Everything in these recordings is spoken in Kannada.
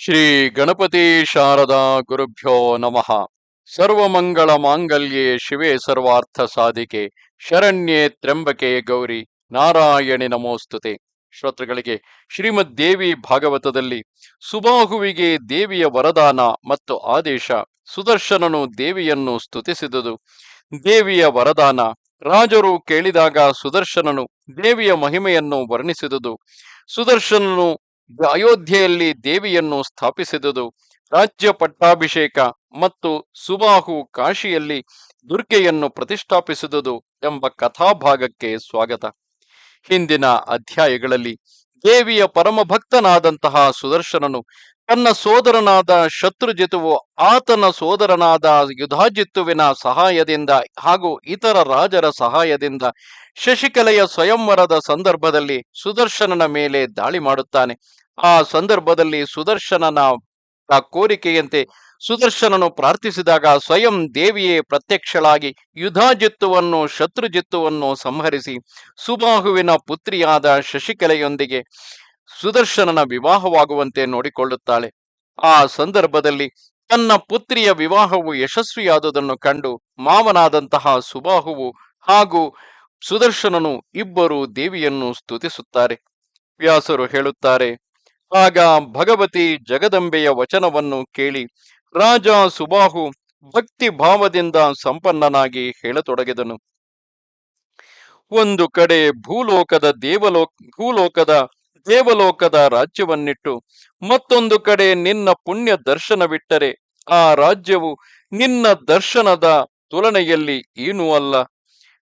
ಶ್ರೀ ಗಣಪತಿ ಶಾರದಾ ಗುರುಭ್ಯೋ ನಮಃ. ಸರ್ವಮಂಗಳ ಮಾಂಗಲ್ಯೆ ಶಿವೇ ಸರ್ವಾರ್ಥ ಸಾಧಿಕೆ. ಶರಣ್ಯೆ ತ್ರ್ಯಂಬಕೆ ಗೌರಿ. ನಾರಾಯಣಿ ನಮೋಸ್ತುತೆ. ಶ್ರೋತೃಗಳಿಗೆ, ಶ್ರೀಮದ್ ದೇವಿ ಭಾಗವತದಲ್ಲಿ ಸುಬಾಹುವಿಗೆ ದೇವಿಯ ವರದಾನ ಮತ್ತು ಆದೇಶ. ಸುದರ್ಶನನು ದೇವಿಯನ್ನು ಸ್ತುತಿಸಿದುದು. ದೇವಿಯ ವರದಾನ. ರಾಜರು ಕೇಳಿದಾಗ ಸುದರ್ಶನನು ದೇವಿಯ ಮಹಿಮೆಯನ್ನು ವರ್ಣಿಸಿದುದು. ಸುದರ್ಶನನು ಅಯೋಧ್ಯೆಯಲ್ಲಿ ದೇವಿಯನ್ನು ಸ್ಥಾಪಿಸಿದುದು. ರಾಜ್ಯ ಪಟ್ಟಾಭಿಷೇಕ ಮತ್ತು ಸುಬಾಹು ಕಾಶಿಯಲ್ಲಿ ದುರ್ಗೆಯನ್ನು ಪ್ರತಿಷ್ಠಾಪಿಸಿದುದು ಎಂಬ ಕಥಾಭಾಗಕ್ಕೆ ಸ್ವಾಗತ. ಹಿಂದಿನ ಅಧ್ಯಾಯಗಳಲ್ಲಿ ದೇವಿಯ ಪರಮಭಕ್ತನಾದಂತಹ ಸುದರ್ಶನನು ತನ್ನ ಸೋದರನಾದ ಶತ್ರುಜಿತುವು ಆತನ ಸೋದರನಾದ ಯುಧಾಜಿತ್ತುವಿನ ಸಹಾಯದಿಂದ ಹಾಗೂ ಇತರ ರಾಜರ ಸಹಾಯದಿಂದ ಶಶಿಕಲೆಯ ಸ್ವಯಂವರದ ಸಂದರ್ಭದಲ್ಲಿ ಸುದರ್ಶನನ ಮೇಲೆ ದಾಳಿ ಮಾಡುತ್ತಾನೆ. ಆ ಸಂದರ್ಭದಲ್ಲಿ ಸುದರ್ಶನನ ಕೋರಿಕೆಯಂತೆ ಸುದರ್ಶನನು ಪ್ರಾರ್ಥಿಸಿದಾಗ ಸ್ವಯಂ ದೇವಿಯೇ ಪ್ರತ್ಯಕ್ಷಳಾಗಿ ಯುಧಾಜಿತ್ತುವನ್ನು ಶತ್ರುಜಿತ್ತುವನ್ನು ಸಂಹರಿಸಿ ಸುಬಾಹುವಿನ ಪುತ್ರಿಯಾದ ಶಶಿಕಲೆಯೊಂದಿಗೆ ಸುದರ್ಶನನ ವಿವಾಹವಾಗುವಂತೆ ನೋಡಿಕೊಳ್ಳುತ್ತಾಳೆ. ಆ ಸಂದರ್ಭದಲ್ಲಿ ತನ್ನ ಪುತ್ರಿಯ ವಿವಾಹವು ಯಶಸ್ವಿಯಾದುದನ್ನು ಕಂಡು ಮಾವನಾದಂತಹ ಸುಬಾಹುವು ಹಾಗೂ ಸುದರ್ಶನನು ಇಬ್ಬರು ದೇವಿಯನ್ನು ಸ್ತುತಿಸುತ್ತಾರೆ. ವ್ಯಾಸರು ಹೇಳುತ್ತಾರೆ, ಆಗ ಭಗವತಿ ಜಗದಂಬೆಯ ವಚನವನ್ನು ಕೇಳಿ ರಾಜ ಸುಬಾಹು ಭಕ್ತಿ ಭಾವದಿಂದ ಸಂಪನ್ನನಾಗಿ ಹೇಳತೊಡಗಿದನು. ಒಂದು ಕಡೆ ಭೂಲೋಕದ ದೇವಲೋಕ ಭೂಲೋಕದ ದೇವಲೋಕದ ರಾಜ್ಯವನ್ನಿಟ್ಟು ಮತ್ತೊಂದು ಕಡೆ ನಿನ್ನ ಪುಣ್ಯ ದರ್ಶನವಿಟ್ಟರೆ ಆ ರಾಜ್ಯವು ನಿನ್ನ ದರ್ಶನದ ತುಲನೆಯಲ್ಲಿ ಏನೂ ಅಲ್ಲ.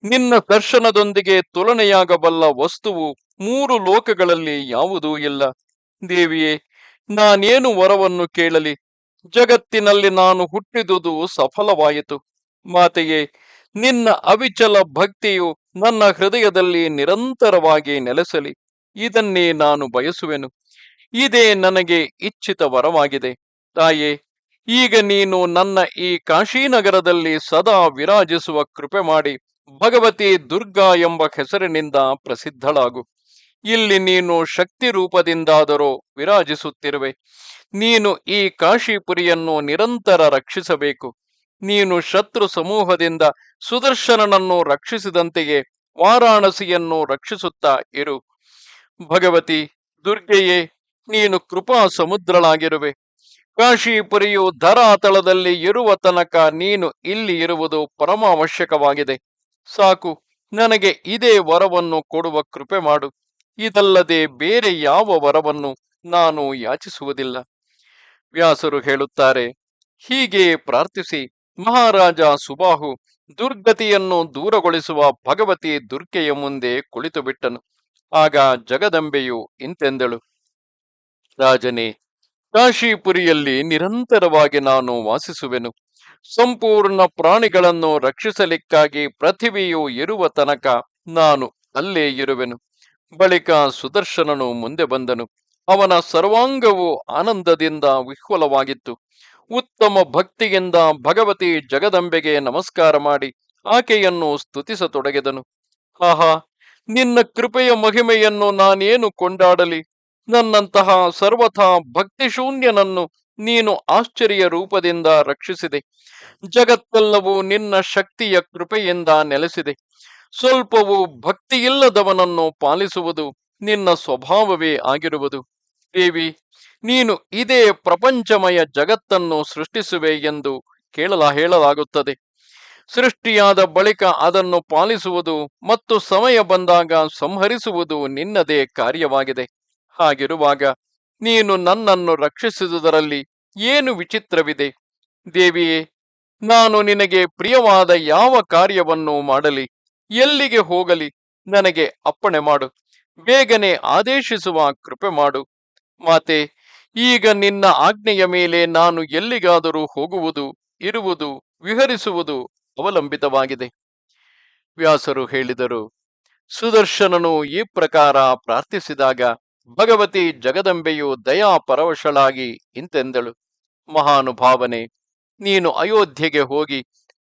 ನಿನ್ನ ದರ್ಶನದೊಂದಿಗೆ ತುಲನೆಯಾಗಬಲ್ಲ ವಸ್ತುವು ಮೂರು ಲೋಕಗಳಲ್ಲಿ ಯಾವುದೂ ಇಲ್ಲ. ದೇವಿಯೇ, ನಾನೇನು ವರವನ್ನು ಕೇಳಲಿ? ಜಗತ್ತಿನಲ್ಲಿ ನಾನು ಹುಟ್ಟಿದುದು ಸಫಲವಾಯಿತು. ಮಾತೆಯೇ, ನಿನ್ನ ಅವಿಚಲ ಭಕ್ತಿಯು ನನ್ನ ಹೃದಯದಲ್ಲಿ ನಿರಂತರವಾಗಿ ನೆಲೆಸಲಿ. ಇದನ್ನೇ ನಾನು ಬಯಸುವೆನು. ಇದೇ ನನಗೆ ಇಚ್ಛಿತ ವರವಾಗಿದೆ. ತಾಯೇ, ಈಗ ನೀನು ನನ್ನ ಈ ಕಾಶೀನಗರದಲ್ಲಿ ಸದಾ ವಿರಾಜಿಸುವ ಕೃಪೆ ಮಾಡಿ ಭಗವತಿ ದುರ್ಗಾ ಎಂಬ ಹೆಸರಿನಿಂದ ಪ್ರಸಿದ್ಧಳಾಗು. ಇಲ್ಲಿ ನೀನು ಶಕ್ತಿ ರೂಪದಿಂದಾದರೂ ವಿರಾಜಿಸುತ್ತಿರುವೆ. ನೀನು ಈ ಕಾಶಿಪುರಿಯನ್ನು ನಿರಂತರ ರಕ್ಷಿಸಬೇಕು. ನೀನು ಶತ್ರು ಸಮೂಹದಿಂದ ಸುದರ್ಶನನನ್ನು ರಕ್ಷಿಸಿದಂತೆಯೇ ವಾರಾಣಸಿಯನ್ನು ರಕ್ಷಿಸುತ್ತಾ ಇರು. ಭಗವತಿ, ದುರ್ಗೆಯೇ, ನೀನು ಕೃಪಾ ಸಮುದ್ರಳಾಗಿರುವೆ. ಕಾಶಿಪುರಿಯು ಧರಾತಳದಲ್ಲಿ ಇರುವ ತನಕ ನೀನು ಇಲ್ಲಿ ಇರುವುದು ಪರಮ ಅವಶ್ಯಕವಾಗಿದೆ ಸಾಕು, ನನಗೆ ಇದೇ ವರವನ್ನು ಕೊಡುವ ಕೃಪೆ ಮಾಡು. ಇದಲ್ಲದೆ ಬೇರೆ ಯಾವ ವರವನ್ನು ನಾನು ಯಾಚಿಸುವುದಿಲ್ಲ. ವ್ಯಾಸರು ಹೇಳುತ್ತಾರೆ, ಹೀಗೆ ಪ್ರಾರ್ಥಿಸಿ, ಮಹಾರಾಜ ಸುಬಾಹು, ದುರ್ಗತಿಯನ್ನು ದೂರಗೊಳಿಸುವ ಭಗವತಿ ದುರ್ಗೆಯ ಮುಂದೆ ಕುಳಿತು ಬಿಟ್ಟನು ಆಗ ಜಗದಂಬೆಯು ಇಂತೆಂದಳು. ರಾಜನೇ, ಕಾಶಿಪುರಿಯಲ್ಲಿ ನಿರಂತರವಾಗಿ ನಾನು ವಾಸಿಸುವೆನು. ಸಂಪೂರ್ಣ ಪ್ರಾಣಿಗಳನ್ನು ರಕ್ಷಿಸಲಿಕ್ಕಾಗಿ ಪೃಥಿವಿಯು ಇರುವ ತನಕ ನಾನು ಅಲ್ಲೇ ಇರುವೆನು. ಬಳಿಕ ಸುದರ್ಶನನು ಮುಂದೆ ಬಂದನು. ಅವನ ಸರ್ವಾಂಗವು ಆನಂದದಿಂದ ವಿಹ್ವಲವಾಗಿತ್ತು. ಉತ್ತಮ ಭಕ್ತಿಯಿಂದ ಭಗವತಿ ಜಗದಂಬೆಗೆ ನಮಸ್ಕಾರ ಮಾಡಿ ಆಕೆಯನ್ನು ಸ್ತುತಿಸತೊಡಗಿದನು. ಆಹಾ ನಿನ್ನ ಕೃಪೆಯ ಮಹಿಮೆಯನ್ನು ನಾನೇನು ಕೊಂಡಾಡಲಿ? ನನ್ನಂತಹ ಸರ್ವಥಾ ಭಕ್ತಿಶೂನ್ಯನನ್ನು ನೀನು ಆಶ್ಚರ್ಯ ರೂಪದಿಂದ ರಕ್ಷಿಸಿದೆ. ಜಗತ್ತೆಲ್ಲವೂ ನಿನ್ನ ಶಕ್ತಿಯ ಕೃಪೆಯಿಂದ ನೆಲೆಸಿದೆ. ಸ್ವಲ್ಪವೂ ಭಕ್ತಿಯಿಲ್ಲದವನನ್ನು ಪಾಲಿಸುವುದು ನಿನ್ನ ಸ್ವಭಾವವೇ ಆಗಿರುವುದು. ದೇವಿ, ನೀನು ಇದೇ ಪ್ರಪಂಚಮಯ ಜಗತ್ತನ್ನು ಸೃಷ್ಟಿಸುವೆ ಎಂದು ಕೇಳಲ ಹೇಳಲಾಗುತ್ತದೆ. ಸೃಷ್ಟಿಯಾದ ಬಳಿಕ ಅದನ್ನು ಪಾಲಿಸುವುದು ಮತ್ತು ಸಮಯ ಬಂದಾಗ ಸಂಹರಿಸುವುದು ನಿನ್ನದೇ ಕಾರ್ಯವಾಗಿದೆ. ಹಾಗಿರುವಾಗ ನೀನು ನನ್ನನ್ನು ರಕ್ಷಿಸುವುದರಲ್ಲಿ ಏನು ವಿಚಿತ್ರವಿದೆ? ದೇವಿಯೇ, ನಾನು ನಿನಗೆ ಪ್ರಿಯವಾದ ಯಾವ ಕಾರ್ಯವನ್ನು ಮಾಡಲಿ? ಎಲ್ಲಿಗೆ ಹೋಗಲಿ? ನನಗೆ ಅಪ್ಪಣೆ ಮಾಡು. ಬೇಗನೆ ಆದೇಶಿಸುವ ಕೃಪೆ ಮಾಡು. ಮಾತೆ, ಈಗ ನಿನ್ನ ಆಜ್ಞೆಯ ಮೇಲೆ ನಾನು ಎಲ್ಲಿಗಾದರೂ ಹೋಗುವುದು, ಇರುವುದು, ವಿಹರಿಸುವುದು ಅವಲಂಬಿತವಾಗಿದೆ. ವ್ಯಾಸರು ಹೇಳಿದರು, ಸುದರ್ಶನನು ಈ ಪ್ರಕಾರ ಪ್ರಾರ್ಥಿಸಿದಾಗ ಭಗವತಿ ಜಗದಂಬೆಯು ದಯಾ ಪರವಶಳಾಗಿ ಇಂತೆಂದಳು. ಮಹಾನುಭಾವನೆ, ನೀನು ಅಯೋಧ್ಯೆಗೆ ಹೋಗಿ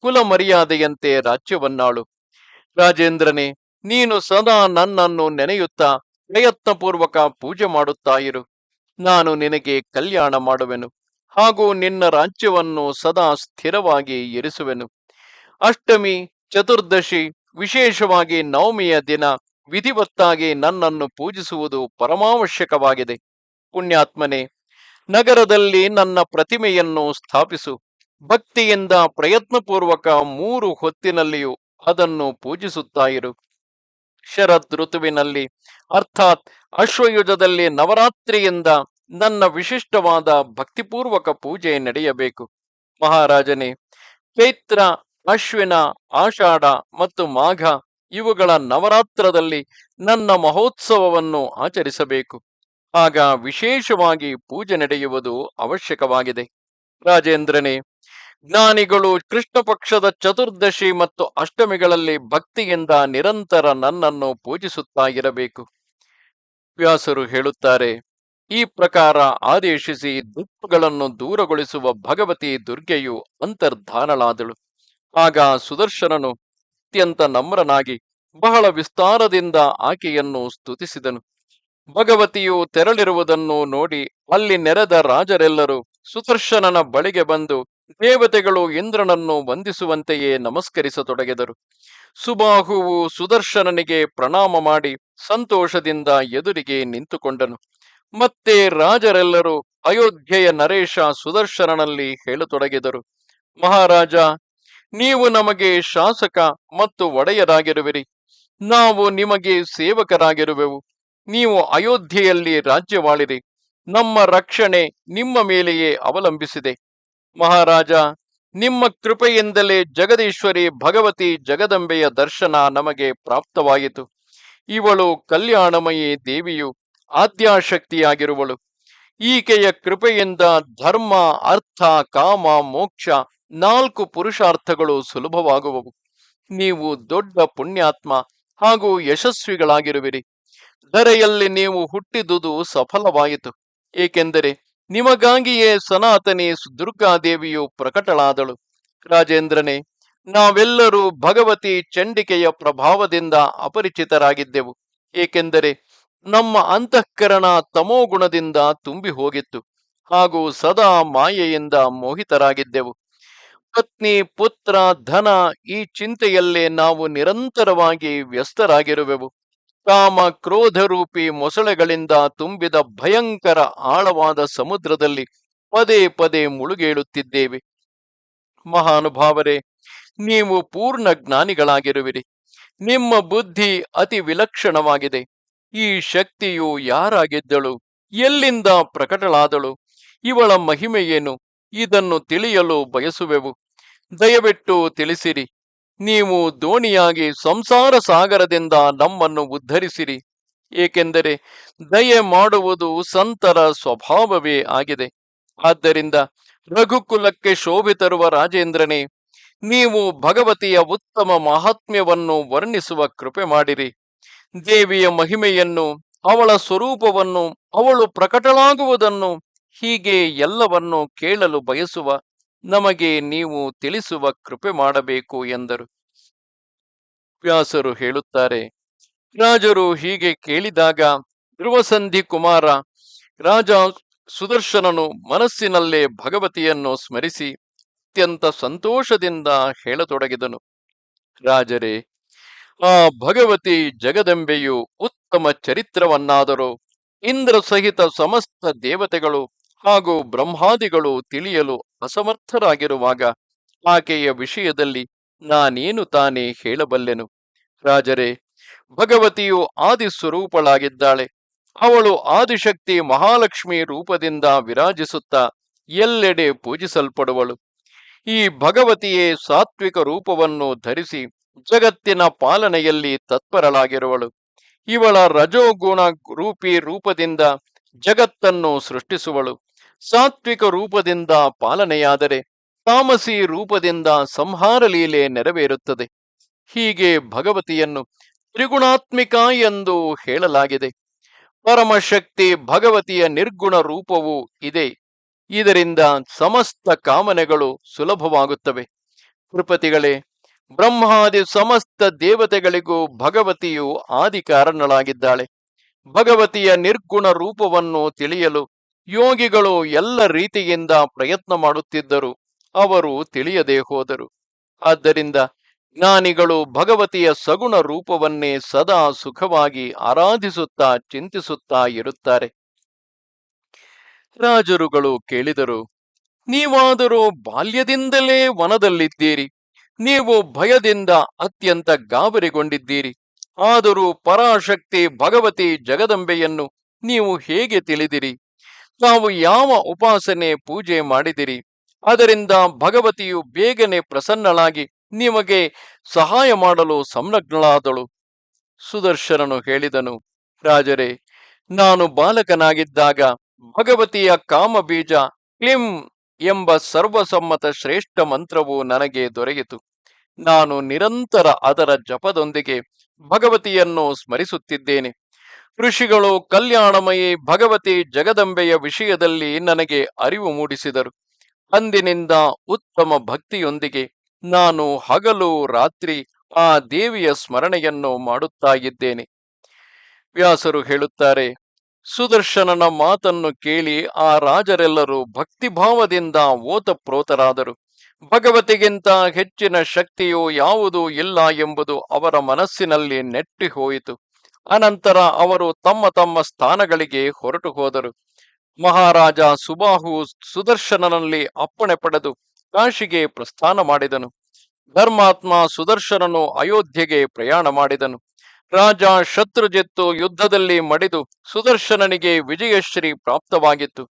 ಕುಲ ಮರ್ಯಾದೆಯಂತೆ ರಾಜ್ಯವನ್ನಾಳು. ರಾಜೇಂದ್ರನೇ, ನೀನು ಸದಾ ನನ್ನನ್ನು ನೆನೆಯುತ್ತಾ ಪ್ರಯತ್ನಪೂರ್ವಕ ಪೂಜೆ ಮಾಡುತ್ತಾ ಇರು. ನಾನು ನಿನಗೆ ಕಲ್ಯಾಣ ಮಾಡುವೆನು ಹಾಗೂ ನಿನ್ನ ರಾಜ್ಯವನ್ನು ಸದಾ ಸ್ಥಿರವಾಗಿ ಇರಿಸುವೆನು. ಅಷ್ಟಮಿ, ಚತುರ್ದಶಿ, ವಿಶೇಷವಾಗಿ ನವಮಿಯ ದಿನ ವಿಧಿವತ್ತಾಗಿ ನನ್ನನ್ನು ಪೂಜಿಸುವುದು ಪರಮಾವಶ್ಯಕವಾಗಿದೆ. ಪುಣ್ಯಾತ್ಮನೆ, ನಗರದಲ್ಲಿ ನನ್ನ ಪ್ರತಿಮೆಯನ್ನು ಸ್ಥಾಪಿಸು. ಭಕ್ತಿಯಿಂದ ಪ್ರಯತ್ನಪೂರ್ವಕ ಮೂರು ಹೊತ್ತಿನಲ್ಲಿಯೂ ಅದನ್ನು ಪೂಜಿಸುತ್ತಾ ಇರು. ಶರದ್ ಋತುವಿನಲ್ಲಿ, ಅರ್ಥಾತ್ ಅಶ್ವಯುಜದಲ್ಲಿ ನವರಾತ್ರಿಯಿಂದ ನನ್ನ ವಿಶಿಷ್ಟವಾದ ಭಕ್ತಿಪೂರ್ವಕ ಪೂಜೆ ನಡೆಯಬೇಕು. ಮಹಾರಾಜನೇ ಚೈತ್ರ ಅಶ್ವಿನ, ಆಷಾಢ ಮತ್ತು ಮಾಘ ಇವುಗಳ ನವರಾತ್ರದಲ್ಲಿ ನನ್ನ ಮಹೋತ್ಸವವನ್ನು ಆಚರಿಸಬೇಕು. ಆಗ ವಿಶೇಷವಾಗಿ ಪೂಜೆ ನಡೆಯುವುದು ಅವಶ್ಯಕವಾಗಿದೆ. ರಾಜೇಂದ್ರನೇ, ಜ್ಞಾನಿಗಳು ಕೃಷ್ಣ ಪಕ್ಷದ ಚತುರ್ದಶಿ ಮತ್ತು ಅಷ್ಟಮಿಗಳಲ್ಲಿ ಭಕ್ತಿಯಿಂದ ನಿರಂತರ ನನ್ನನ್ನು ಪೂಜಿಸುತ್ತಾ ಇರಬೇಕು. ವ್ಯಾಸರು ಹೇಳುತ್ತಾರೆ, ಈ ಪ್ರಕಾರ ಆದೇಶಿಸಿ ದುಃಖಗಳನ್ನು ದೂರಗೊಳಿಸುವ ಭಗವತಿ ದುರ್ಗೆಯು ಅಂತರ್ಧಾನಳಾದಳು. ಆಗ ಸುದರ್ಶನನು ಅತ್ಯಂತ ನಮ್ರನಾಗಿ ಬಹಳ ವಿಸ್ತಾರದಿಂದ ಆಕೆಯನ್ನು ಸ್ತುತಿಸಿದನು. ಭಗವತಿಯು ತೆರಳಿರುವುದನ್ನು ನೋಡಿ ಅಲ್ಲಿ ನೆರೆದ ರಾಜರೆಲ್ಲರೂ ಸುದರ್ಶನನ ಬಳಿಗೆ ಬಂದು ದೇವತೆಗಳು ಇಂದ್ರನನ್ನು ವಂದಿಸುವಂತೆಯೇ ನಮಸ್ಕರಿಸತೊಡಗಿದರು. ಸುಬಾಹುವು ಸುದರ್ಶನನಿಗೆ ಪ್ರಣಾಮ ಮಾಡಿ ಸಂತೋಷದಿಂದ ಎದುರಿಗೆ ನಿಂತುಕೊಂಡನು. ಮತ್ತೆ ರಾಜರೆಲ್ಲರೂ ಅಯೋಧ್ಯೆಯ ನರೇಶ ಸುದರ್ಶನನಲ್ಲಿ ಹೇಳತೊಡಗಿದರು. ಮಹಾರಾಜ ನೀವು ನಮಗೆ ಶಾಸಕ ಮತ್ತು ಒಡೆಯರಾಗಿರುವಿರಿ. ನಾವು ನಿಮಗೆ ಸೇವಕರಾಗಿರುವೆವು. ನೀವು ಅಯೋಧ್ಯೆಯಲ್ಲಿ ರಾಜ್ಯವಾಳಿರಿ. ನಮ್ಮ ರಕ್ಷಣೆ ನಿಮ್ಮ ಮೇಲೆಯೇ ಅವಲಂಬಿಸಿದೆ. ಮಹಾರಾಜ, ನಿಮ್ಮ ಕೃಪೆಯಿಂದಲೇ ಜಗದೀಶ್ವರಿ ಭಗವತಿ ಜಗದಂಬೆಯ ದರ್ಶನ ನಮಗೆ ಪ್ರಾಪ್ತವಾಯಿತು. ಇವಳು ಕಲ್ಯಾಣಮಯಿ ದೇವಿಯು ಆದ್ಯಾಶಕ್ತಿಯಾಗಿರುವಳು. ಈಕೆಯ ಕೃಪೆಯಿಂದ ಧರ್ಮ, ಅರ್ಥ, ಕಾಮ, ಮೋಕ್ಷ ನಾಲ್ಕು ಪುರುಷಾರ್ಥಗಳು ಸುಲಭವಾಗುವವು. ನೀವು ದೊಡ್ಡ ಪುಣ್ಯಾತ್ಮ ಹಾಗೂ ಯಶಸ್ವಿಗಳಾಗಿರುವಿರಿ. ಧರೆಯಲ್ಲಿ ನೀವು ಹುಟ್ಟಿದುದು ಸಫಲವಾಯಿತು. ಏಕೆಂದರೆ ನಿಮಗಾಗಿಯೇ ಸನಾತನಿ ದುರ್ಗಾದೇವಿಯು ಪ್ರಕಟಳಾದಳು. ರಾಜೇಂದ್ರನೇ, ನಾವೆಲ್ಲರೂ ಭಗವತಿ ಚಂಡಿಕೆಯ ಪ್ರಭಾವದಿಂದ ಅಪರಿಚಿತರಾಗಿದ್ದೆವು. ಏಕೆಂದರೆ ನಮ್ಮ ಅಂತಃಕರಣ ತಮೋಗುಣದಿಂದ ತುಂಬಿ ಹೋಗಿತ್ತು. ಹಾಗೂ ಸದಾ ಮಾಯೆಯಿಂದ ಮೋಹಿತರಾಗಿದ್ದೆವು. ಪತ್ನಿ, ಪುತ್ರ, ಧನ ಈ ಚಿಂತೆಯಲ್ಲೇ ನಾವು ನಿರಂತರವಾಗಿ ವ್ಯಸ್ತರಾಗಿರುವೆವು. ಕಾಮ ಕ್ರೋಧರೂಪಿ ಮೊಸಳೆಗಳಿಂದ ತುಂಬಿದ ಭಯಂಕರ ಆಳವಾದ ಸಮುದ್ರದಲ್ಲಿ ಪದೇ ಪದೇ ಮುಳುಗೇಳುತ್ತಿದ್ದೇವೆ. ಮಹಾನುಭಾವರೇ, ನೀವು ಪೂರ್ಣ ಜ್ಞಾನಿಗಳಾಗಿರುವಿರಿ. ನಿಮ್ಮ ಬುದ್ಧಿ ಅತಿ ವಿಲಕ್ಷಣವಾಗಿದೆ. ಈ ಶಕ್ತಿಯು ಯಾರಾಗಿದ್ದಳು? ಎಲ್ಲಿಂದ ಪ್ರಕಟಳಾದಳು? ಇವಳ ಮಹಿಮೆಯೇನು ಇದನ್ನು ತಿಳಿಯಲು ಬಯಸುವೆವು. ದಯವಿಟ್ಟು ತಿಳಿಸಿರಿ. ನೀವು ದೋಣಿಯಾಗಿ ಸಂಸಾರ ಸಾಗರದಿಂದ ನಮ್ಮನ್ನು ಉದ್ಧರಿಸಿರಿ. ಏಕೆಂದರೆ ದಯೆ ಮಾಡುವುದು ಸಂತರ ಸ್ವಭಾವವೇ ಆಗಿದೆ. ಆದ್ದರಿಂದ ರಘುಕುಲಕ್ಕೆ ಶೋಭೆ ತರುವ ರಾಜೇಂದ್ರನೇ, ನೀವು ಭಗವತಿಯ ಉತ್ತಮ ಮಹಾತ್ಮ್ಯವನ್ನು ವರ್ಣಿಸುವ ಕೃಪೆ ಮಾಡಿರಿ. ದೇವಿಯ ಮಹಿಮೆಯನ್ನು, ಅವಳ ಸ್ವರೂಪವನ್ನು, ಅವಳು ಪ್ರಕಟಳಾಗುವುದನ್ನು, ಹೀಗೆ ಎಲ್ಲವನ್ನು ಕೇಳಲು ಬಯಸುವ ನಮಗೆ ನೀವು ತಿಳಿಸುವ ಕೃಪೆ ಮಾಡಬೇಕು ಎಂದರು. ವ್ಯಾಸರು ಹೇಳುತ್ತಾರೆ, ರಾಜರು ಹೀಗೆ ಕೇಳಿದಾಗ ಧ್ರುವಸಂಧಿ ಕುಮಾರ, ರಾಜ ಸುದರ್ಶನನು ಮನಸ್ಸಿನಲ್ಲೇ ಭಗವತಿಯನ್ನು ಸ್ಮರಿಸಿ ಅತ್ಯಂತ ಸಂತೋಷದಿಂದ ಹೇಳತೊಡಗಿದನು. ರಾಜರೇ ಆ ಭಗವತಿ ಜಗದಂಬೆಯು ಉತ್ತಮ ಚರಿತ್ರವನ್ನಾದರೂ ಇಂದ್ರ ಸಹಿತ ಸಮಸ್ತ ದೇವತೆಗಳು ಹಾಗೂ ಬ್ರಹ್ಮಾದಿಗಳು ತಿಳಿಯಲು ಅಸಮರ್ಥರಾಗಿರುವಾಗ ಆಕೆಯ ವಿಷಯದಲ್ಲಿ ನಾನೇನು ತಾನೇ ಹೇಳಬಲ್ಲೆನು? ರಾಜರೇ, ಭಗವತಿಯು ಆದಿ ಸ್ವರೂಪಳಾಗಿದ್ದಾಳೆ ಅವಳು ಆದಿಶಕ್ತಿ ಮಹಾಲಕ್ಷ್ಮಿ ರೂಪದಿಂದ ವಿರಾಜಿಸುತ್ತಾ ಎಲ್ಲೆಡೆ ಪೂಜಿಸಲ್ಪಡುವಳು. ಈ ಭಗವತಿಯೇ ಸಾತ್ವಿಕ ರೂಪವನ್ನು ಧರಿಸಿ ಜಗತ್ತಿನ ಪಾಲನೆಯಲ್ಲಿ ತತ್ಪರಳಾಗಿರುವಳು. ಇವಳ ರಜೋಗುಣ ರೂಪಿ ರೂಪದಿಂದ ಜಗತ್ತನ್ನು ಸೃಷ್ಟಿಸುವಳು. ಸಾತ್ವಿಕ ರೂಪದಿಂದ ಪಾಲನೆಯಾದರೆ ತಾಮಸಿ ರೂಪದಿಂದ ಸಂಹಾರ ಲೀಲೆ ನೆರವೇರುತ್ತದೆ. ಹೀಗೆ ಭಗವತಿಯನ್ನು ತ್ರಿಗುಣಾತ್ಮಿಕ ಎಂದು ಹೇಳಲಾಗಿದೆ. ಪರಮಶಕ್ತಿ ಭಗವತಿಯ ನಿರ್ಗುಣ ರೂಪವೂ ಇದೆ. ಇದರಿಂದ ಸಮಸ್ತ ಕಾಮನೆಗಳು ಸುಲಭವಾಗುತ್ತವೆ. ಕೃಪತಿಗಳೇ ಬ್ರಹ್ಮಾದಿ ಸಮಸ್ತ ದೇವತೆಗಳಿಗೂ ಭಗವತಿಯು ಆದಿ ಕಾರಣಳಾಗಿದ್ದಾಳೆ ಭಗವತಿಯ ನಿರ್ಗುಣ ರೂಪವನ್ನು ತಿಳಿಯಲು ಯೋಗಿಗಳು ಎಲ್ಲ ರೀತಿಯಿಂದ ಪ್ರಯತ್ನ ಮಾಡುತ್ತಿದ್ದರು. ಅವರು ತಿಳಿಯದೆ ಹೋದರು. ಆದ್ದರಿಂದ ಜ್ಞಾನಿಗಳು ಭಗವತಿಯ ಸಗುಣ ರೂಪವನ್ನೇ ಸದಾ ಸುಖವಾಗಿ ಆರಾಧಿಸುತ್ತಾ ಚಿಂತಿಸುತ್ತಾ ಇರುತ್ತಾರೆ. ರಾಜರುಗಳು ಕೇಳಿದರು, ನೀವಾದರೂ ಬಾಲ್ಯದಿಂದಲೇ ವನದಲ್ಲಿದ್ದೀರಿ. ನೀವು ಭಯದಿಂದ ಅತ್ಯಂತ ಗಾಬರಿಗೊಂಡಿದ್ದೀರಿ. ಆದರೂ ಪರಾಶಕ್ತಿ ಭಗವತಿ ಜಗದಂಬೆಯನ್ನು ನೀವು ಹೇಗೆ ತಿಳಿದಿರಿ? ನಾವು ಯಾವ ಉಪಾಸನೆ ಪೂಜೆ ಮಾಡಿದಿರಿ? ಅದರಿಂದ ಭಗವತಿಯು ಬೇಗನೆ ಪ್ರಸನ್ನಳಾಗಿ ನಿಮಗೆ ಸಹಾಯ ಮಾಡಲು ಸಂಲಗ್ನಳಾದಳು. ಸುದರ್ಶನನು ಹೇಳಿದನು, ರಾಜರೇ, ನಾನು ಬಾಲಕನಾಗಿದ್ದಾಗ ಭಗವತಿಯ ಕಾಮಬೀಜ ಕ್ಲಿಂ ಎಂಬ ಸರ್ವಸಮ್ಮತ ಶ್ರೇಷ್ಠ ಮಂತ್ರವು ನನಗೆ ದೊರೆಯಿತು. ನಾನು ನಿರಂತರ ಅದರ ಜಪದೊಂದಿಗೆ ಭಗವತಿಯನ್ನು ಸ್ಮರಿಸುತ್ತಿದ್ದೇನೆ. ಋಷಿಗಳು ಕಲ್ಯಾಣಮಯಿ ಭಗವತಿ ಜಗದಂಬೆಯ ವಿಷಯದಲ್ಲಿ ನನಗೆ ಅರಿವು ಮೂಡಿಸಿದರು. ಅಂದಿನಿಂದ ಉತ್ತಮ ಭಕ್ತಿಯೊಂದಿಗೆ ನಾನು ಹಗಲು ರಾತ್ರಿ ಆ ದೇವಿಯ ಸ್ಮರಣೆಯನ್ನು ಮಾಡುತ್ತಾ ಇದ್ದೇನೆ ವ್ಯಾಸರು ಹೇಳುತ್ತಾರೆ ಸುದರ್ಶನನ ಮಾತನ್ನು ಕೇಳಿ ಆ ರಾಜರೆಲ್ಲರೂ ಭಕ್ತಿಭಾವದಿಂದ ಓತಪ್ರೋತರಾದರು. ಭಗವತಿಗಿಂತ ಹೆಚ್ಚಿನ ಶಕ್ತಿಯು ಯಾವುದೂ ಇಲ್ಲ ಎಂಬುದು ಅವರ ಮನಸ್ಸಿನಲ್ಲಿ ನೆಟ್ಟಿ ಹೋಯಿತು ಅನಂತರ ಅವರು ತಮ್ಮ ತಮ್ಮ ಸ್ಥಾನಗಳಿಗೆ ಹೊರಟು ಹೋದರು. ಮಹಾರಾಜ ಸುಬಾಹು ಸುದರ್ಶನನಲ್ಲಿ ಅಪ್ಪಣೆ ಪಡೆದು ಕಾಶಿಗೆ ಪ್ರಸ್ಥಾನ ಮಾಡಿದನು. ಧರ್ಮಾತ್ಮ ಸುದರ್ಶನನು ಅಯೋಧ್ಯೆಗೆ ಪ್ರಯಾಣ ಮಾಡಿದನು. ರಾಜ ಶತ್ರುಜಿತ್ತು ಯುದ್ಧದಲ್ಲಿ ಮಡಿದು ಸುದರ್ಶನನಿಗೆ ವಿಜಯಶ್ರೀ ಪ್ರಾಪ್ತವಾಗಿತ್ತು.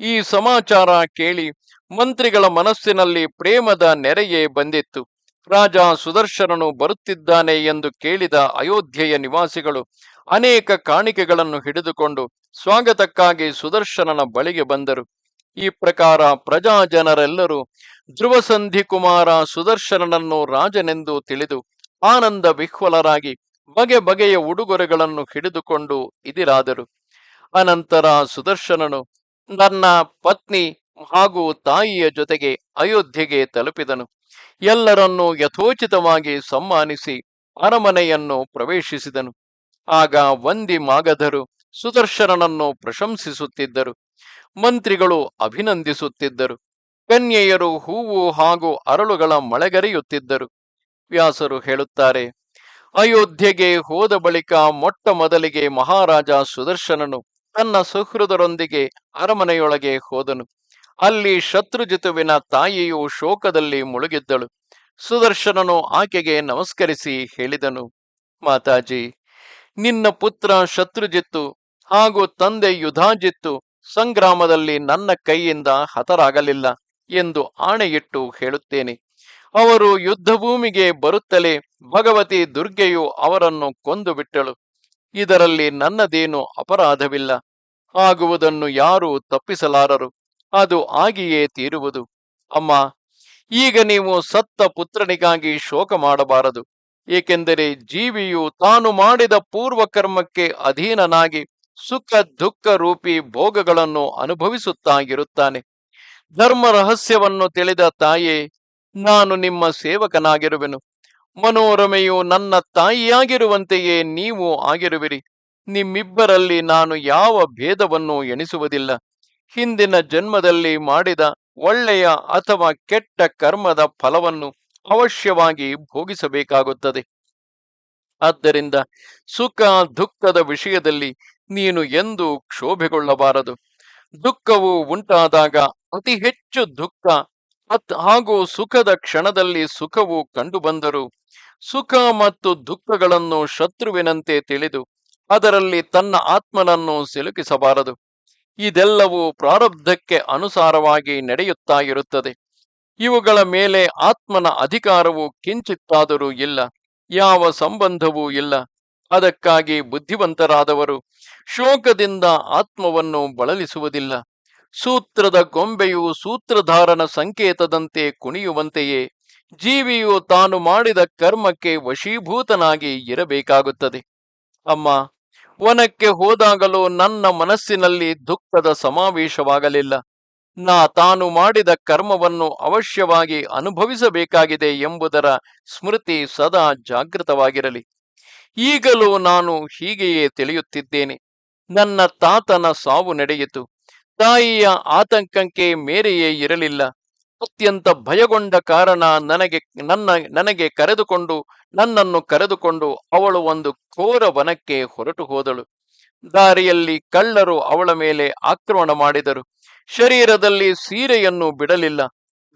ಈ ಸಮಾಚಾರ ಕೇಳಿ ಮಂತ್ರಿಗಳ ಮನಸ್ಸಿನಲ್ಲಿ ಪ್ರೇಮದ ನೆರೆಯೇ ಬಂದಿತ್ತು. ರಾಜ ಸುದರ್ಶನನು ಬರುತ್ತಿದ್ದಾನೆ ಎಂದು ಕೇಳಿದ ಅಯೋಧ್ಯೆಯ ನಿವಾಸಿಗಳು ಅನೇಕ ಕಾಣಿಕೆಗಳನ್ನು ಹಿಡಿದುಕೊಂಡು ಸ್ವಾಗತಕ್ಕಾಗಿ ಸುದರ್ಶನನ ಬಳಿಗೆ ಬಂದರು. ಈ ಪ್ರಕಾರ ಪ್ರಜಾ ಜನರೆಲ್ಲರೂ ಧ್ರುವಸಂಧಿ ಕುಮಾರ ಸುದರ್ಶನನನ್ನು ರಾಜನೆಂದು ತಿಳಿದು ಆನಂದ ವಿಹ್ವಲರಾಗಿ ಬಗೆ ಬಗೆಯ ಉಡುಗೊರೆಗಳನ್ನು ಹಿಡಿದುಕೊಂಡು ಇದಿರಾದರು. ಅನಂತರ ಸುದರ್ಶನನು ನನ್ನ ಪತ್ನಿ ಹಾಗೂ ತಾಯಿಯ ಜೊತೆಗೆ ಅಯೋಧ್ಯೆಗೆ ತಲುಪಿದನು. ಎಲ್ಲರನ್ನೂ ಯಥೋಚಿತವಾಗಿ ಸಮ್ಮಾನಿಸಿ ಅರಮನೆಯನ್ನು ಪ್ರವೇಶಿಸಿದನು. ಆಗ ವಂದಿ ಮಾಗಧರು ಸುದರ್ಶನನನ್ನು ಪ್ರಶಂಸಿಸುತ್ತಿದ್ದರು. ಮಂತ್ರಿಗಳು ಅಭಿನಂದಿಸುತ್ತಿದ್ದರು. ಕನ್ಯೆಯರು ಹೂವು ಹಾಗೂ ಅರಳುಗಳ ಮಳೆಗರೆಯುತ್ತಿದ್ದರು. ವ್ಯಾಸರು ಹೇಳುತ್ತಾರೆ ಅಯೋಧ್ಯೆಗೆ ಹೋದ ಬಳಿಕ ಮೊಟ್ಟ ಮೊದಲಿಗೆ ಮಹಾರಾಜ ಸುದರ್ಶನನು ತನ್ನ ಸುಹೃದರೊಂದಿಗೆ ಅರಮನೆಯೊಳಗೆ ಹೋದನು. ಅಲ್ಲಿ ಶತ್ರುಜಿತುವಿನ ತಾಯಿಯು ಶೋಕದಲ್ಲಿ ಮುಳುಗಿದ್ದಳು. ಸುದರ್ಶನನು ಆಕೆಗೆ ನಮಸ್ಕರಿಸಿ ಹೇಳಿದನು, ಮಾತಾಜಿ, ನಿನ್ನ ಪುತ್ರ ಶತ್ರುಜಿತ್ತು ಹಾಗೂ ತಂದೆ ಯುಧಾಜಿತ್ತು ಸಂಗ್ರಾಮದಲ್ಲಿ ನನ್ನ ಕೈಯಿಂದ ಹತರಾಗಲಿಲ್ಲ ಎಂದು ಆಣೆಯಿಟ್ಟು ಹೇಳುತ್ತೇನೆ. ಅವರು ಯುದ್ಧಭೂಮಿಗೆ ಬರುತ್ತಲೇ ಭಗವತಿ ದುರ್ಗೆಯು ಅವರನ್ನು ಕೊಂದು ಬಿಟ್ಟಳು. ಇದರಲ್ಲಿ ನನ್ನದೇನು ಅಪರಾಧವಿಲ್ಲ. ಆಗುವುದನ್ನು ಯಾರೂ ತಪ್ಪಿಸಲಾರರು. ಅದು ಆಗಿಯೇ ತೀರುವುದು. ಅಮ್ಮ, ಈಗ ನೀವು ಸತ್ತ ಪುತ್ರನಿಗಾಗಿ ಶೋಕ ಮಾಡಬಾರದು. ಏಕೆಂದರೆ ಜೀವಿಯು ತಾನು ಮಾಡಿದ ಪೂರ್ವ ಕರ್ಮಕ್ಕೆ ಅಧೀನನಾಗಿ ಸುಖ ದುಃಖ ರೂಪಿ ಭೋಗಗಳನ್ನು ಅನುಭವಿಸುತ್ತಾಗಿರುತ್ತಾನೆ. ಧರ್ಮ ರಹಸ್ಯವನ್ನು ತಿಳಿದ ತಾಯೇ ನಾನು ನಿಮ್ಮ ಸೇವಕನಾಗಿರುವೆನು. ಮನೋರಮೆಯು ನನ್ನ ತಾಯಿಯಾಗಿರುವಂತೆಯೇ ನೀವು ಆಗಿರುವಿರಿ. ನಿಮ್ಮಿಬ್ಬರಲ್ಲಿ ನಾನು ಯಾವ ಭೇದವನ್ನು ಎಣಿಸುವುದಿಲ್ಲ. ಹಿಂದಿನ ಜನ್ಮದಲ್ಲಿ ಮಾಡಿದ ಒಳ್ಳೆಯ ಅಥವಾ ಕೆಟ್ಟ ಕರ್ಮದ ಫಲವನ್ನು ಅವಶ್ಯವಾಗಿ ಭೋಗಿಸಬೇಕಾಗುತ್ತದೆ. ಆದ್ದರಿಂದ ಸುಖ ದುಃಖದ ವಿಷಯದಲ್ಲಿ ನೀನು ಎಂದು ಕ್ಷೋಭೆಗೊಳ್ಳಬಾರದು. ದುಃಖವು ಉಂಟಾದಾಗ ಅತಿ ಹೆಚ್ಚು ದುಃಖ ಅತ್ ಹಾಗೂ ಸುಖದ ಕ್ಷಣದಲ್ಲಿ ಸುಖವು ಕಂಡುಬಂದರು. ಸುಖ ಮತ್ತು ದುಃಖಗಳನ್ನು ಶತ್ರುವಿನಂತೆ ತಿಳಿದು ಅದರಲ್ಲಿ ತನ್ನ ಆತ್ಮನನ್ನು ಸಿಲುಕಿಸಬಾರದು. ಇದೆಲ್ಲವೂ ಪ್ರಾರಬ್ಧಕ್ಕೆ ಅನುಸಾರವಾಗಿ ನಡೆಯುತ್ತಾ ಇರುತ್ತದೆ. ಇವುಗಳ ಮೇಲೆ ಆತ್ಮನ ಅಧಿಕಾರವು ಕಿಂಚಿತ್ತಾದರೂ ಇಲ್ಲ, ಯಾವ ಸಂಬಂಧವೂ ಇಲ್ಲ. ಅದಕ್ಕಾಗಿ ಬುದ್ಧಿವಂತರಾದವರು ಶೋಕದಿಂದ ಆತ್ಮವನ್ನು ಬಳಲಿಸುವುದಿಲ್ಲ. ಸೂತ್ರದ ಗೊಂಬೆಯು ಸೂತ್ರಧಾರನ ಸಂಕೇತದಂತೆ ಕುಣಿಯುವಂತೆಯೇ, ಜೀವಿಯು ತಾನು ಮಾಡಿದ ಕರ್ಮಕ್ಕೆ ವಶೀಭೂತನಾಗಿ ಇರಬೇಕಾಗುತ್ತದೆ. ಅಮ್ಮ, ವನಕ್ಕೆ ಹೋದಾಗಲೂ ನನ್ನ ಮನಸ್ಸಿನಲ್ಲಿ ದುಃಖದ ಸಮಾವೇಶವಾಗಲಿಲ್ಲ. ನಾ ತಾನು ಮಾಡಿದ ಕರ್ಮವನ್ನು ಅವಶ್ಯವಾಗಿ ಅನುಭವಿಸಬೇಕಾಗಿದೆ ಎಂಬುದರ ಸ್ಮೃತಿ ಸದಾ ಜಾಗೃತವಾಗಿರಲಿ. ಈಗಲೂ ನಾನು ಹೀಗೆಯೇ ತಿಳಿಯುತ್ತಿದ್ದೇನೆ. ನನ್ನ ತಾತನ ಸಾವು ನಡೆಯಿತು. ತಾಯಿಯ ಆತಂಕಕ್ಕೆ ಮೇರೆಯೇ ಇರಲಿಲ್ಲ. ಅತ್ಯಂತ ಭಯಗೊಂಡ ಕಾರಣ ನನಗೆ, ನನ್ನ, ನನಗೆ ಕರೆದುಕೊಂಡು, ನನ್ನನ್ನು ಕರೆದುಕೊಂಡು ಅವಳು ಒಂದು ಘೋರ ವನಕ್ಕೆ ಹೊರಟು ಹೋದಳು. ದಾರಿಯಲ್ಲಿ ಕಳ್ಳರು ಅವಳ ಮೇಲೆ ಆಕ್ರಮಣ ಮಾಡಿದರು. ಶರೀರದಲ್ಲಿ ಸೀರೆಯನ್ನು ಬಿಡಲಿಲ್ಲ.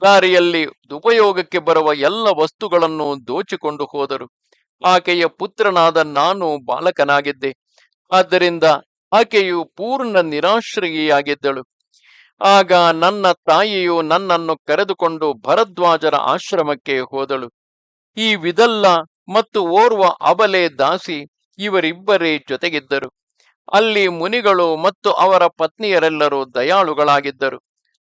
ದಾರಿಯಲ್ಲಿ ಉಪಯೋಗಕ್ಕೆ ಬರುವ ಎಲ್ಲ ವಸ್ತುಗಳನ್ನು ದೋಚಿಕೊಂಡು ಹೋದರು. ಆಕೆಯ ಪುತ್ರನಾದ ನಾನು ಬಾಲಕನಾಗಿದ್ದೆ. ಆದ್ದರಿಂದ ಆಕೆಯು ಪೂರ್ಣ ನಿರಾಶ್ರಯಿಯಾಗಿದ್ದಳು. ಆಗ ನನ್ನ ತಾಯಿಯು ನನ್ನನ್ನು ಕರೆದುಕೊಂಡು ಭರದ್ವಾಜರ ಆಶ್ರಮಕ್ಕೆ ಹೋದಳು. ಈ ವಿದಲ್ಲ ಮತ್ತು ಓರ್ವ ಅಬಲೆ ದಾಸಿ ಇವರಿಬ್ಬರೇ ಜೊತೆಗಿದ್ದರು. ಅಲ್ಲಿ ಮುನಿಗಳು ಮತ್ತು ಅವರ ಪತ್ನಿಯರೆಲ್ಲರೂ ದಯಾಳುಗಳಾಗಿದ್ದರು.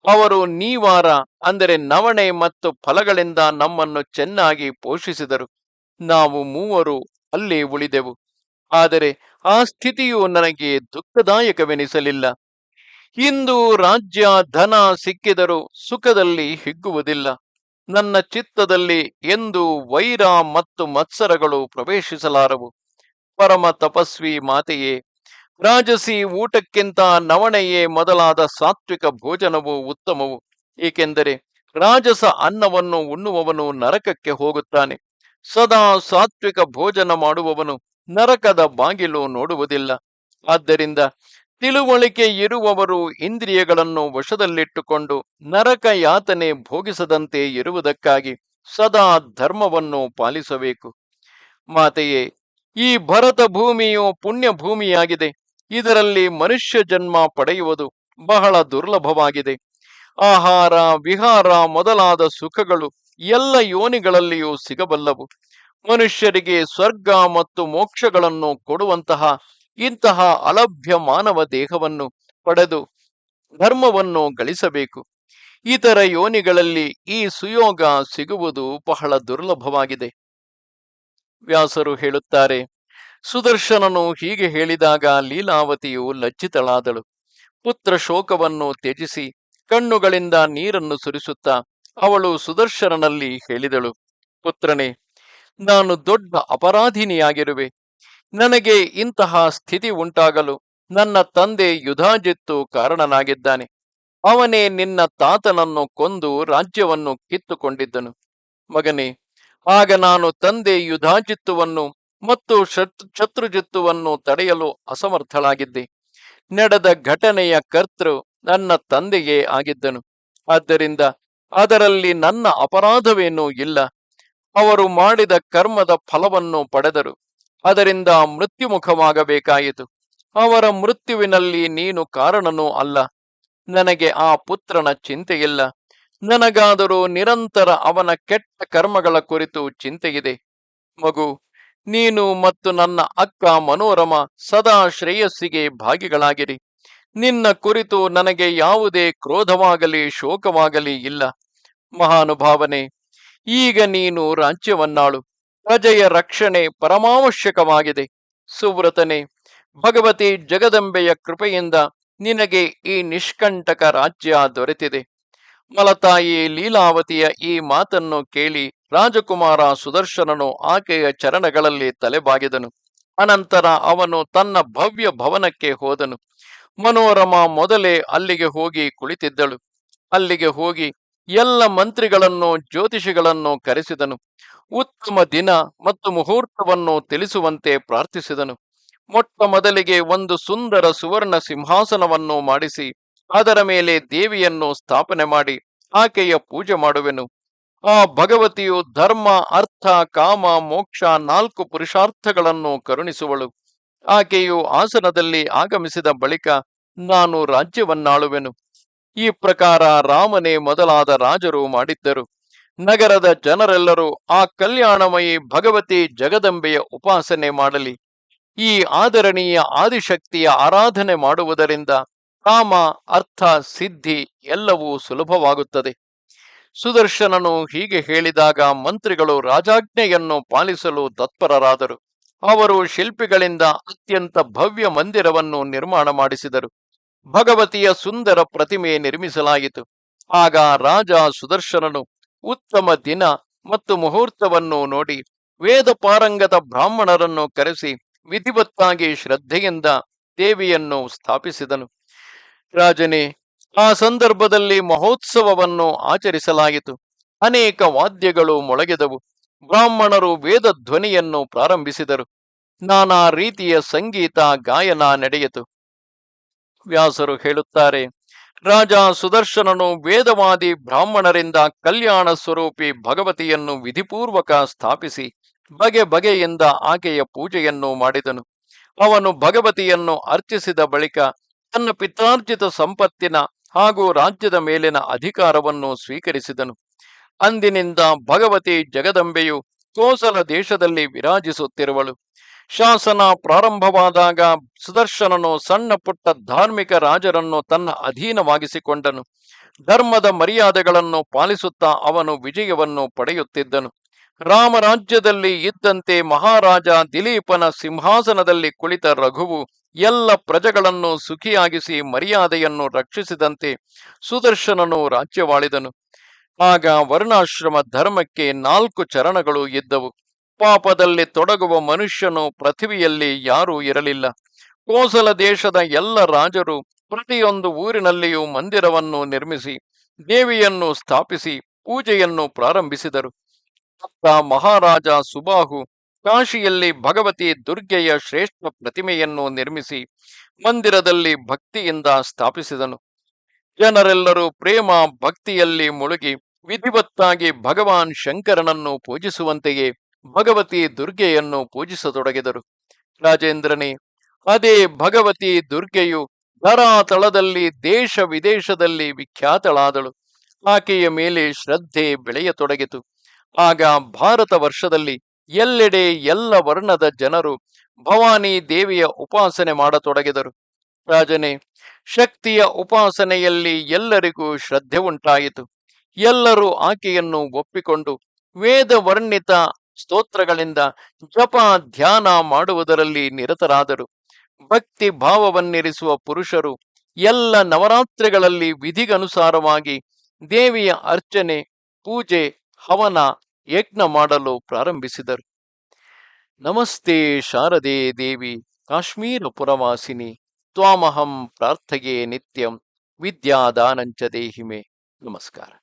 ಅವರು ನೀವಾರ ಅಂದರೆ ನವಣೆ ಮತ್ತು ಫಲಗಳಿಂದ ನಮ್ಮನ್ನು ಚೆನ್ನಾಗಿ ಪೋಷಿಸಿದರು. ನಾವು ಮೂವರು ಅಲ್ಲಿ ಉಳಿದೆವು. ಆದರೆ ಆ ಸ್ಥಿತಿಯು ನನಗೆ ದುಃಖದಾಯಕವೆನಿಸಲಿಲ್ಲ. ಇಂದು ರಾಜ್ಯ ಧನ ಸಿಕ್ಕಿದರೂ ಸುಖದಲ್ಲಿ ಹಿಗ್ಗುವುದಿಲ್ಲ. ನನ್ನ ಚಿತ್ತದಲ್ಲಿ ಎಂದು ವೈರ ಮತ್ತು ಮತ್ಸರಗಳು ಪ್ರವೇಶಿಸಲಾರವು. ಪರಮ ತಪಸ್ವಿ ಮಾತೆಯೇ, ರಾಜಸಿ ಊಟಕ್ಕಿಂತ ನವಣೆಯೇ ಮೊದಲಾದ ಸಾತ್ವಿಕ ಭೋಜನವು ಉತ್ತಮವು. ಏಕೆಂದರೆ ರಾಜಸ ಅನ್ನವನ್ನು ಉಣ್ಣುವವನು ನರಕಕ್ಕೆ ಹೋಗುತ್ತಾನೆ. ಸದಾ ಸಾತ್ವಿಕ ಭೋಜನ ಮಾಡುವವನು ನರಕದ ಬಾಗಿಲು ನೋಡುವುದಿಲ್ಲ. ಆದ್ದರಿಂದ ತಿಳುವಳಿಕೆ ಇರುವವರು ಇಂದ್ರಿಯಗಳನ್ನು ವಶದಲ್ಲಿಟ್ಟುಕೊಂಡು ನರಕ ಯಾತನೆ ಭೋಗಿಸದಂತೆ ಇರುವುದಕ್ಕಾಗಿ ಸದಾ ಧರ್ಮವನ್ನು ಪಾಲಿಸಬೇಕು. ಮಾತೆಯೇ, ಈ ಭರತ ಭೂಮಿಯು ಪುಣ್ಯ ಭೂಮಿಯಾಗಿದೆ ಇದರಲ್ಲಿ ಮನುಷ್ಯ ಜನ್ಮ ಪಡೆಯುವುದು ಬಹಳ ದುರ್ಲಭವಾಗಿದೆ. ಆಹಾರ, ವಿಹಾರ ಮೊದಲಾದ ಸುಖಗಳು ಎಲ್ಲ ಯೋನಿಗಳಲ್ಲಿಯೂ ಸಿಗಬಲ್ಲವು. ಮನುಷ್ಯರಿಗೆ ಸ್ವರ್ಗ ಮತ್ತು ಮೋಕ್ಷಗಳನ್ನು ಕೊಡುವಂತಹ ಇಂತಹ ಅಲಭ್ಯ ಮಾನವ ದೇಹವನ್ನು ಪಡೆದು ಧರ್ಮವನ್ನು ಗಳಿಸಬೇಕು. ಇತರ ಯೋನಿಗಳಲ್ಲಿ ಈ ಸುಯೋಗ ಸಿಗುವುದು ಬಹಳ ದುರ್ಲಭವಾಗಿದೆ. ವ್ಯಾಸರು ಹೇಳುತ್ತಾರೆ, ಸುದರ್ಶನನು ಹೀಗೆ ಹೇಳಿದಾಗ ಲೀಲಾವತಿಯು ಲಜ್ಜಿತಳಾದಳು. ಪುತ್ರ ಶೋಕವನ್ನು ತ್ಯಜಿಸಿ ಕಣ್ಣುಗಳಿಂದ ನೀರನ್ನು ಸುರಿಸುತ್ತಾ ಅವಳು ಸುದರ್ಶನನಲ್ಲಿ ಹೇಳಿದಳು. ಪುತ್ರನೇ ನಾನು ದೊಡ್ಡ ಅಪರಾಧಿನಿಯಾಗಿರುವೆ. ನನಗೆ ಇಂತಹ ಸ್ಥಿತಿ ಉಂಟಾಗಲು ನನ್ನ ತಂದೆ ಯುಧಾಜಿತ್ತು ಕಾರಣನಾಗಿದ್ದಾನೆ. ಅವನೇ ನಿನ್ನ ತಾತನನ್ನು ಕೊಂದು ರಾಜ್ಯವನ್ನು ಕಿತ್ತುಕೊಂಡಿದ್ದನು. ಮಗನೇ, ಆಗ ನಾನು ತಂದೆ ಯುಧಾಜಿತ್ತುವನ್ನು ಮತ್ತು ಶತ್, ಶತ್ರುಜಿತ್ತುವನ್ನು ತಡೆಯಲು ಅಸಮರ್ಥಳಾಗಿದ್ದೆ. ನಡೆದ ಘಟನೆಯ ಕರ್ತೃ ನನ್ನ ತಂದೆಯೇ ಆಗಿದ್ದನು. ಆದ್ದರಿಂದ ಅದರಲ್ಲಿ ನನ್ನ ಅಪರಾಧವೇನೂ ಇಲ್ಲ. ಅವರು ಮಾಡಿದ ಕರ್ಮದ ಫಲವನ್ನು ಪಡೆದರು. ಅದರಿಂದ ಮೃತ್ಯುಮುಖವಾಗಬೇಕಾಯಿತು. ಅವರ ಮೃತ್ಯುವಿನಲ್ಲಿ ನೀನು ಕಾರಣನೂ ಅಲ್ಲ. ನನಗೆ ಆ ಪುತ್ರನ ಚಿಂತೆಯಿಲ್ಲ. ನನಗಾದರೂ ನಿರಂತರ ಅವನ ಕೆಟ್ಟ ಕರ್ಮಗಳ ಕುರಿತು ಚಿಂತೆಯಿದೆ. ಮಗು, ನೀನು ಮತ್ತು ನನ್ನ ಅಕ್ಕ ಮನೋರಮ ಸದಾ ಶ್ರೇಯಸ್ಸಿಗೆ ಭಾಗಿಗಳಾಗಿರಿ. ನಿನ್ನ ಕುರಿತು ನನಗೆ ಯಾವುದೇ ಕ್ರೋಧವಾಗಲಿ ಶೋಕವಾಗಲಿ ಇಲ್ಲ. ಮಹಾನುಭಾವನೆ ಈಗ ನೀನು ರಾಜ್ಯವನ್ನಾಳು. ಪ್ರಜೆಯ ರಕ್ಷಣೆ ಪರಮಾವಶ್ಯಕವಾಗಿದೆ. ಸುವ್ರತನೆ, ಭಗವತಿ ಜಗದಂಬೆಯ ಕೃಪೆಯಿಂದ ನಿನಗೆ ಈ ನಿಷ್ಕಂಟಕ ರಾಜ್ಯ ದೊರೆತಿದೆ. ಮಲತಾಯಿ ಲೀಲಾವತಿಯ ಈ ಮಾತನ್ನು ಕೇಳಿ ರಾಜಕುಮಾರ ಸುದರ್ಶನನು ಆಕೆಯ ಚರಣಗಳಲ್ಲಿ ತಲೆಬಾಗಿದನು. ಅನಂತರ ಅವನು ತನ್ನ ಭವ್ಯ ಭವನಕ್ಕೆ ಹೋದನು. ಮನೋರಮ ಮೊದಲೇ ಅಲ್ಲಿಗೆ ಹೋಗಿ ಕುಳಿತಿದ್ದಳು. ಅಲ್ಲಿಗೆ ಹೋಗಿ ಎಲ್ಲ ಮಂತ್ರಿಗಳನ್ನು, ಜ್ಯೋತಿಷಿಗಳನ್ನು ಕರೆಸಿದನು. ಉತ್ತಮ ದಿನ ಮತ್ತು ಮುಹೂರ್ತವನ್ನು ತಿಳಿಸುವಂತೆ ಪ್ರಾರ್ಥಿಸಿದನು. ಮೊಟ್ಟ ಮೊದಲಿಗೆ ಒಂದು ಸುಂದರ ಸುವರ್ಣ ಸಿಂಹಾಸನವನ್ನು ಮಾಡಿಸಿ, ಅದರ ಮೇಲೆ ದೇವಿಯನ್ನು ಸ್ಥಾಪನೆ ಮಾಡಿ, ಆಕೆಯ ಪೂಜೆ ಮಾಡುವೆನು. ಆ ಭಗವತಿಯು ಧರ್ಮ, ಅರ್ಥ, ಕಾಮ, ಮೋಕ್ಷ ನಾಲ್ಕು ಪುರುಷಾರ್ಥಗಳನ್ನು ಕರುಣಿಸುವಳು. ಆಕೆಯು ಆಸನದಲ್ಲಿ ಆಗಮಿಸಿದ ಬಳಿಕ ನಾನು ರಾಜ್ಯವನ್ನಾಳುವೆನು. ಈ ಪ್ರಕಾರ ರಾಮನೇ ಮೊದಲಾದ ರಾಜರು ಮಾಡಿದ್ದರು. ನಗರದ ಜನರೆಲ್ಲರೂ ಆ ಕಲ್ಯಾಣಮಯಿ ಭಗವತಿ ಜಗದಂಬೆಯ ಉಪಾಸನೆ ಮಾಡಲಿ. ಈ ಆದರಣೀಯ ಆದಿಶಕ್ತಿಯ ಆರಾಧನೆ ಮಾಡುವುದರಿಂದ ಕಾಮ, ಅರ್ಥ, ಸಿದ್ಧಿ ಎಲ್ಲವೂ ಸುಲಭವಾಗುತ್ತದೆ. ಸುದರ್ಶನನು ಹೀಗೆ ಹೇಳಿದಾಗ ಮಂತ್ರಿಗಳು ರಾಜಾಜ್ಞೆಯನ್ನು ಪಾಲಿಸಲು ತತ್ಪರರಾದರು. ಅವರು ಶಿಲ್ಪಿಗಳಿಂದ ಅತ್ಯಂತ ಭವ್ಯ ಮಂದಿರವನ್ನು ನಿರ್ಮಾಣ ಮಾಡಿಸಿದರು. ಭಗವತಿಯ ಸುಂದರ ಪ್ರತಿಮೆ ನಿರ್ಮಿಸಲಾಯಿತು. ಆಗ ರಾಜ ಸುದರ್ಶನನು ಉತ್ತಮ ದಿನ ಮತ್ತು ಮುಹೂರ್ತವನ್ನು ನೋಡಿ ವೇದ ಪಾರಂಗದ ಬ್ರಾಹ್ಮಣರನ್ನು ಕರೆಸಿ ವಿಧಿವತ್ತಾಗಿ ಶ್ರದ್ಧೆಯಿಂದ ದೇವಿಯನ್ನು ಸ್ಥಾಪಿಸಿದನು. ರಾಜನೇ, ಆ ಸಂದರ್ಭದಲ್ಲಿ ಮಹೋತ್ಸವವನ್ನು ಆಚರಿಸಲಾಯಿತು. ಅನೇಕ ವಾದ್ಯಗಳು ಮೊಳಗೆದವು. ಬ್ರಾಹ್ಮಣರು ವೇದ ಧ್ವನಿಯನ್ನು ಪ್ರಾರಂಭಿಸಿದರು. ನಾನಾ ರೀತಿಯ ಸಂಗೀತ, ಗಾಯನ ನಡೆಯಿತು. ವ್ಯಾಸರು ಹೇಳುತ್ತಾರೆ, ರಾಜ ಸುದರ್ಶನನು ವೇದವಾದಿ ಬ್ರಾಹ್ಮಣರಿಂದ ಕಲ್ಯಾಣ ಸ್ವರೂಪಿ ಭಗವತಿಯನ್ನು ವಿಧಿಪೂರ್ವಕ ಸ್ಥಾಪಿಸಿ ಬಗೆ ಬಗೆಯಿಂದ ಆಕೆಯ ಪೂಜೆಯನ್ನು ಮಾಡಿದನು. ಅವನು ಭಗವತಿಯನ್ನು ಅರ್ಚಿಸಿದ ಬಳಿಕ ತನ್ನ ಪಿತ್ರಾರ್ಜಿತ ಸಂಪತ್ತಿನ ಹಾಗೂ ರಾಜ್ಯದ ಮೇಲಿನ ಅಧಿಕಾರವನ್ನು ಸ್ವೀಕರಿಸಿದನು. ಅಂದಿನಿಂದ ಭಗವತಿ ಜಗದಂಬೆಯು ಕೋಸಲ ದೇಶದಲ್ಲಿ ವಿರಾಜಿಸುತ್ತಿರುವಳು. ಶಾಸನ ಪ್ರಾರಂಭವಾದಾಗ ಸುದರ್ಶನನು ಸಣ್ಣ ಪುಟ್ಟ ಧಾರ್ಮಿಕ ರಾಜರನ್ನು ತನ್ನ ಅಧೀನವಾಗಿಸಿಕೊಂಡನು. ಧರ್ಮದ ಮರ್ಯಾದೆಗಳನ್ನು ಪಾಲಿಸುತ್ತಾ ಅವನು ವಿಜಯವನ್ನು ಪಡೆಯುತ್ತಿದ್ದನು. ರಾಮರಾಜ್ಯದಲ್ಲಿ ಇದ್ದಂತೆ ಮಹಾರಾಜ ದಿಲೀಪನ ಸಿಂಹಾಸನದಲ್ಲಿ ಕುಳಿತ ರಘುವು ಎಲ್ಲ ಪ್ರಜೆಗಳನ್ನು ಸುಖಿಯಾಗಿಸಿ ಮರ್ಯಾದೆಯನ್ನು ರಕ್ಷಿಸಿದಂತೆ ಸುದರ್ಶನನು ರಾಜ್ಯವಾಳಿದನು. ಆಗ ವರ್ಣಾಶ್ರಮ ಧರ್ಮಕ್ಕೆ ನಾಲ್ಕು ಚರಣಗಳು ಇದ್ದವು. ಪಾಪದಲ್ಲಿ ತೊಡಗುವ ಮನುಷ್ಯನು ಪೃಥ್ವಿಯಲ್ಲಿ ಯಾರೂ ಇರಲಿಲ್ಲ. ಕೋಸಲ ದೇಶದ ಎಲ್ಲ ರಾಜರು ಪ್ರತಿಯೊಂದು ಊರಿನಲ್ಲಿಯೂ ಮಂದಿರವನ್ನು ನಿರ್ಮಿಸಿ, ದೇವಿಯನ್ನು ಸ್ಥಾಪಿಸಿ, ಪೂಜೆಯನ್ನು ಪ್ರಾರಂಭಿಸಿದರು. ಅತ್ತ ಮಹಾರಾಜ ಸುಬಾಹು ಕಾಶಿಯಲ್ಲಿ ಭಗವತಿ ದುರ್ಗೆಯ ಶ್ರೇಷ್ಠ ಪ್ರತಿಮೆಯನ್ನು ನಿರ್ಮಿಸಿ, ಮಂದಿರದಲ್ಲಿ ಭಕ್ತಿಯಿಂದ ಸ್ಥಾಪಿಸಿದನು. ಜನರೆಲ್ಲರೂ ಪ್ರೇಮ, ಭಕ್ತಿಯಲ್ಲಿ ಮುಳುಗಿ, ವಿಧಿವತ್ತಾಗಿ ಭಗವಾನ್ ಶಂಕರನನ್ನು ಪೂಜಿಸುವಂತೆಯೇ ಭಗವತಿ ದುರ್ಗೆಯನ್ನು ಪೂಜಿಸತೊಡಗಿದರು. ರಾಜೇಂದ್ರನೇ, ಅದೇ ಭಗವತಿ ದುರ್ಗೆಯು ಧರಾತಳದಲ್ಲಿ ದೇಶ ವಿದೇಶದಲ್ಲಿ ವಿಖ್ಯಾತಳಾದಳು. ಆಕೆಯ ಮೇಲೆ ಶ್ರದ್ಧೆ ಬೆಳೆಯತೊಡಗಿತು. ಆಗ ಭಾರತ ವರ್ಷದಲ್ಲಿ ಎಲ್ಲೆಡೆ ಎಲ್ಲ ವರ್ಣದ ಜನರು ಭವಾನಿ ದೇವಿಯ ಉಪಾಸನೆ ಮಾಡತೊಡಗಿದರು. ರಾಜನೇ, ಶಕ್ತಿಯ ಉಪಾಸನೆಯಲ್ಲಿ ಎಲ್ಲರಿಗೂ ಶ್ರದ್ಧೆ ಉಂಟಾಯಿತು. ಎಲ್ಲರೂ ಆಕೆಯನ್ನು ಒಪ್ಪಿಕೊಂಡು ವೇದ ವರ್ಣಿತ ಸ್ತೋತ್ರಗಳಿಂದ ಜಪ ಧ್ಯಾನ ಮಾಡುವುದರಲ್ಲಿ ನಿರತರಾದರು. ಭಕ್ತಿ ಭಾವವನ್ನಿರಿಸುವ ಪುರುಷರು ಎಲ್ಲ ನವರಾತ್ರಿಗಳಲ್ಲಿ ವಿಧಿಗನುಸಾರವಾಗಿ ದೇವಿಯ ಅರ್ಚನೆ, ಪೂಜೆ, ಹವನ, ಯಜ್ಞ ಮಾಡಲು ಪ್ರಾರಂಭಿಸಿದರು. ನಮಸ್ತೆ ಶಾರದೆ ದೇವಿ ಕಾಶ್ಮೀರ ಪುರವಾಸಿನಿ ತ್ವಾಮಹಂ ಪ್ರಾರ್ಥಗೆ ನಿತ್ಯಂ, ವಿದ್ಯಾದಾನಂಚ ದೇಹಿಮೆ. ನಮಸ್ಕಾರ.